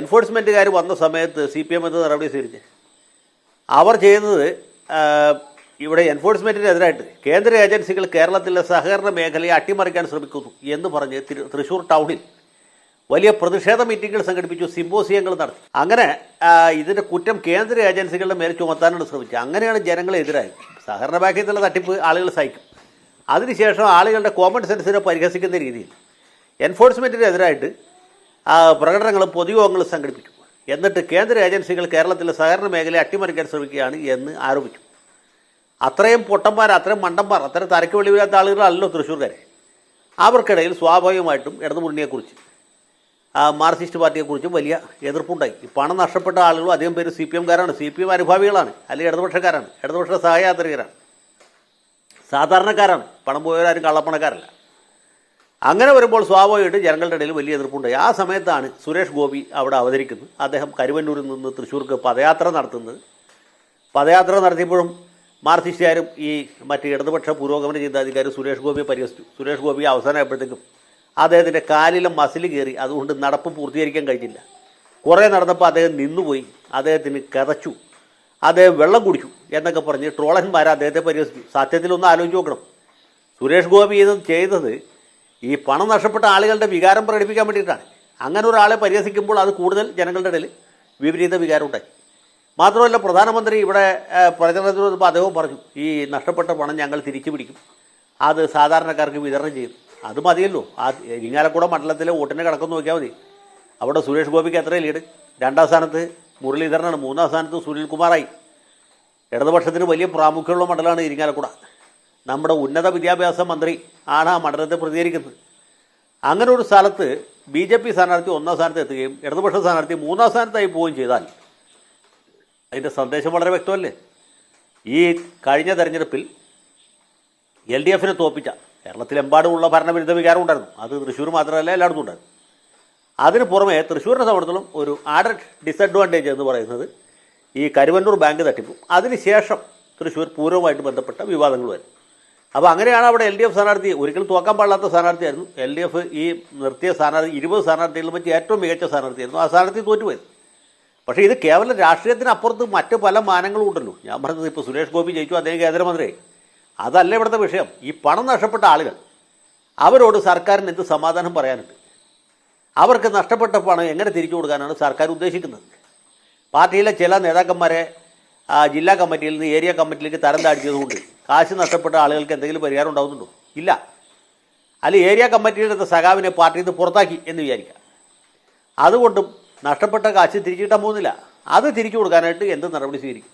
എൻഫോഴ്സ്മെന്റുകാർ വന്ന സമയത്ത് C P M എന്ത് നടപടി സ്വീകരിച്ച്? അവർ ചെയ്യുന്നത് ഇവിടെ എൻഫോഴ്സ്മെന്റിനെതിരായിട്ട് കേന്ദ്ര ഏജൻസികൾ കേരളത്തിലെ സഹകരണ മേഖലയെ അട്ടിമറിക്കാൻ ശ്രമിക്കുന്നു എന്ന് പറഞ്ഞ് തൃശ്ശൂർ ടൗണിൽ വലിയ പ്രതിഷേധ മീറ്റിങ്ങുകൾ സംഘടിപ്പിച്ചു സിമ്പോസിയങ്ങൾ നടത്തി. അങ്ങനെ ഇതിന്റെ കുറ്റം കേന്ദ്ര ഏജൻസികളുടെ മേൽ ചുമത്താനാണ് ശ്രമിച്ചത്. അങ്ങനെയാണ് ജനങ്ങളെ എതിരായത് സഹകരണ ബാങ്കിലുള്ള തട്ടിപ്പ് ആളുകൾ സഹിക്കും. അതിനുശേഷം ആളുകളുടെ കോമൺ സെൻസിനെ പരിഹസിക്കുന്ന രീതിയിൽ. എൻഫോഴ്സ്മെന്റിനെതിരായിട്ട് പ്രകടനങ്ങളും പൊതുയോഗങ്ങളും സംഘടിപ്പിച്ചു എന്നിട്ട് കേന്ദ്ര ഏജൻസികൾ കേരളത്തിലെ സഹകരണ മേഖലയെ അട്ടിമറിക്കാൻ ശ്രമിക്കുകയാണ് എന്ന് ആരോപിച്ചു അത്രയും പൊട്ടന്മാർ അത്രയും മണ്ടന്മാർ അത്രയും തരക്ക് വെളിവില്ലാത്ത ആളുകളല്ലോ തൃശ്ശൂർക്കാരെ. അവർക്കിടയിൽ സ്വാഭാവികമായിട്ടും ഇടതുമുന്നണിയെക്കുറിച്ച് ആ, മാർക്സിസ്റ്റ് പാർട്ടിയെക്കുറിച്ചും വലിയ എതിർപ്പുണ്ടായി. ഈ പണം നഷ്ടപ്പെട്ട ആളുകളും അധികം പേര് സി പി എംകാരാണ്. സി പി എം അനുഭാവികളാണ് അല്ലെങ്കിൽ ഇടതുപക്ഷക്കാരാണ്. ഇടതുപക്ഷ സഹയാത്രികരാണ്. സാധാരണക്കാരാണ്. പണം പോയവരാരും കള്ളപ്പണക്കാരല്ല. അങ്ങനെ വരുമ്പോൾ സ്വാഭാവികമായിട്ട് ജനങ്ങളുടെ ഇടയിൽ വലിയ എതിർപ്പുണ്ടായി. ആ സമയത്താണ് സുരേഷ് ഗോപി അവിടെ അവതരിക്കുന്നത്. അദ്ദേഹം കരുവന്നൂരിൽ നിന്ന് തൃശ്ശൂർക്ക് പദയാത്ര നടത്തുന്നത്. പദയാത്ര നടത്തിയപ്പോഴും മാർക്സിസ്റ്റുകാരും ഈ മറ്റ് ഇടതുപക്ഷ പുരോഗമന ചിന്താധികാരി സുരേഷ് ഗോപിയെ പരിഹസിച്ചു. സുരേഷ് ഗോപി അവസാനമായപ്പോഴത്തേക്കും അദ്ദേഹത്തിന്റെ കാലിലെ മസിൽ കയറി അതുകൊണ്ട് നടപ്പ് പൂർത്തീകരിക്കാൻ കഴിഞ്ഞില്ല. കുറേ നടന്നപ്പോൾ അദ്ദേഹം നിന്നുപോയി. അദ്ദേഹത്തിന് കതച്ചു അദ്ദേഹം വെള്ളം കുടിച്ചു എന്നൊക്കെ പറഞ്ഞ് ട്രോളന്മാർ അദ്ദേഹത്തെ പരിഹസിച്ചു. സത്യത്തിലൊന്ന് ആലോചിച്ച് നോക്കണം. സുരേഷ് ഗോപി ഇത് ചെയ്തത് ഈ പണം നഷ്ടപ്പെട്ട ആളുകളുടെ വികാരം പ്രകടിപ്പിക്കാൻ വേണ്ടിയിട്ടാണ്. അങ്ങനെ ഒരാളെ പരിഹസിക്കുമ്പോൾ അത് കൂടുതൽ ജനങ്ങളുടെ ഇടയിൽ വിപരീത വികാരം ഉണ്ടായി. മാത്രമല്ല പ്രധാനമന്ത്രി ഇവിടെ പ്രചരണത്തിനോട് പ്രചരണത്തിന് വന്നപ്പോൾ അദ്ദേഹവും പറഞ്ഞു ഈ നഷ്ടപ്പെട്ട പണം ഞങ്ങൾ തിരിച്ചു പിടിക്കും. അത് സാധാരണക്കാർക്ക് വിതരണം ചെയ്യും. അത് മതിയല്ലോ. ആ ഇരിങ്ങാലക്കുട മണ്ഡലത്തിലെ വോട്ടിനെ കണക്കൊന്ന് നോക്കിയാൽ മതി. അവിടെ സുരേഷ് ഗോപിക്ക് എത്ര ലീഡ്? രണ്ടാം സ്ഥാനത്ത് മുരളീധരനാണ് മൂന്നാം സ്ഥാനത്ത് സുനിൽകുമാറായി. ഇടതുപക്ഷത്തിന് വലിയ പ്രാമുഖ്യമുള്ള മണ്ഡലമാണ് ഇരിങ്ങാലക്കുട. നമ്മുടെ ഉന്നത വിദ്യാഭ്യാസ മന്ത്രി ആണ് ആ മണ്ഡലത്തെ പ്രതികരിക്കുന്നത്. അങ്ങനെ ഒരു സ്ഥലത്ത് ബി ജെ പി സ്ഥാനാർത്ഥി ഒന്നാം സ്ഥാനത്ത് എത്തുകയും ഇടതുപക്ഷ സ്ഥാനാർത്ഥി മൂന്നാം സ്ഥാനത്തായി പോവുകയും ചെയ്താൽ അതിന്റെ സന്ദേശം വളരെ വ്യക്തമല്ലേ? ഈ കഴിഞ്ഞ തെരഞ്ഞെടുപ്പിൽ എൽ ഡി എഫിനെ തോപ്പിച്ച കേരളത്തിലെമ്പാടുമുള്ള ഭരണവിരുദ്ധ വികാരം ഉണ്ടായിരുന്നു. അത് തൃശ്ശൂർ മാത്രമല്ല എല്ലായിടത്തും ഉണ്ടായിരുന്നു. അതിന് പുറമേ തൃശ്ശൂരിനെ സംബന്ധിച്ചിടത്തോളം ഒരു ആഡഡ് ഡിസഡ്വാന്റേജ് എന്ന് പറയുന്നത് ഈ കരുവന്നൂർ ബാങ്ക് തട്ടിപ്പും. അതിനുശേഷം തൃശ്ശൂർ പൂർവമായിട്ട് ബന്ധപ്പെട്ട വിവാദങ്ങൾ വരും. അപ്പോൾ അങ്ങനെയാണ് അവിടെ എൽ ഡി എഫ് സ്ഥാനാർത്ഥി ഒരിക്കലും തോക്കാൻ പാടില്ലാത്ത സ്ഥാനാർത്ഥിയായിരുന്നു. എൽ ഡി എഫ് ഈ നിർത്തിയ സ്ഥാനാർത്ഥി ഇരുപത് സ്ഥാനാർത്ഥികളിൽ വെച്ച് ഏറ്റവും മികച്ച സ്ഥാനാർത്ഥിയായിരുന്നു. ആ സ്ഥാനാർത്ഥി തോറ്റുപോയത്. പക്ഷേ ഇത് കേവലം രാഷ്ട്രീയത്തിനപ്പുറത്ത് മറ്റ് പല മാനങ്ങളും ഉണ്ടല്ലോ. ഞാൻ പറഞ്ഞത് ഇപ്പോൾ സുരേഷ് ഗോപി ജയിച്ചു അദ്ദേഹം കേന്ദ്രമന്ത്രിയായി. അതല്ല ഇവിടുത്തെ വിഷയം. ഈ പണം നഷ്ടപ്പെട്ട ആളുകൾ അവരോട് സർക്കാരിന് എന്ത് സമാധാനം പറയാനുണ്ട്? അവർക്ക് നഷ്ടപ്പെട്ട പണം എങ്ങനെ തിരിച്ചു കൊടുക്കാനാണ് സർക്കാർ ഉദ്ദേശിക്കുന്നത്? പാർട്ടിയിലെ ചില നേതാക്കന്മാരെ ജില്ലാ കമ്മിറ്റിയിൽ നിന്ന് ഏരിയ കമ്മിറ്റിയിലേക്ക് തരം താഴ്ത്തിയതുകൊണ്ട് കാശ് നഷ്ടപ്പെട്ട ആളുകൾക്ക് എന്തെങ്കിലും പരിഹാരം ഉണ്ടാകുന്നുണ്ടോ ഇല്ല. അല്ല ഏരിയ കമ്മിറ്റിയുടെ സഖാവിനെ പാർട്ടിയിൽ നിന്ന് പുറത്താക്കി എന്ന് വിചാരിക്കുക. അതുകൊണ്ടും നഷ്ടപ്പെട്ട കാശ് തിരിച്ചു കിട്ടാൻ പോകുന്നില്ല. അത് തിരിച്ചു കൊടുക്കാനായിട്ട് എന്ത് നടപടി സ്വീകരിക്കും?